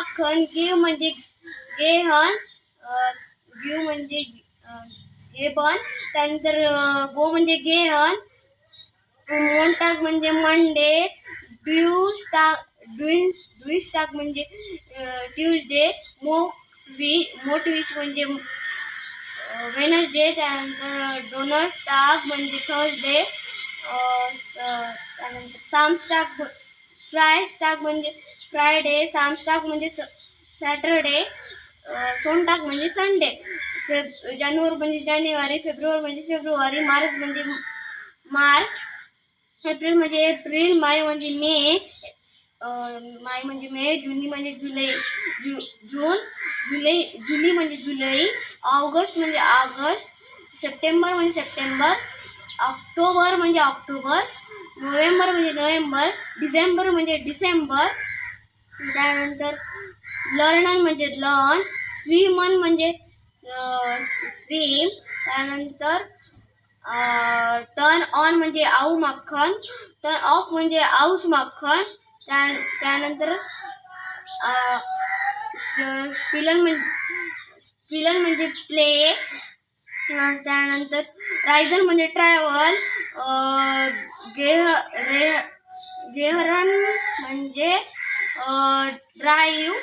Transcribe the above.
माखन give म्हणजे गेहन give म्हणजे गेबन त्यानंतर गो म्हणजे गेहन मोंटाक म्हणजे मंडे. ड्यू स्टाक ड्विन ड्वी स्टाक म्हणजे ट्यूजडे. मो वी मोटविच म्हणजे वेनसडे. त्यानंतर डोनट स्टाक म्हणजे थर्सडे. त्यानंतर, साम स्टाक फ्राय स्टाक म्हणजे फ्रायडे, साम स्टाक म्हणजे सॅटरडे सोनटाक म्हणजे संडे, फेब, जानेवारी म्हणजे जानेवारी, फेब्रुवारी म्हणजे फेब्रुवारी, मार्च म्हणजे मार्च, एप्रिल म्हणजे एप्रिल, माय म्हणजे मे माय म्हणजे मे, जुनी म्हणजे जुलै, जु, जून, जुलै, जुली म्हणजे जुलै, ऑगस्ट म्हणजे ऑगस्ट, सप्टेंबर म्हणजे सप्टेंबर, ऑक्टोबर म्हणजे ऑक्टोबर नोव्हेंबर म्हणजे नोव्हेंबर डिसेंबर म्हणजे डिसेंबर त्यानंतर लर्णन म्हणजे लर्न स्विमन म्हणजे स्विम त्यानंतर टर्न ऑन म्हणजे आऊ माखन टर्न ऑफ म्हणजे आऊस माखन त्या त्यानंतर स्पिलन म्हणजे स्पिलन म्हणजे प्ले त्यानंतर रायझन म्हणजे ट्रॅव्हल गेह रे गेहरन म्हणजे ड्राईव्ह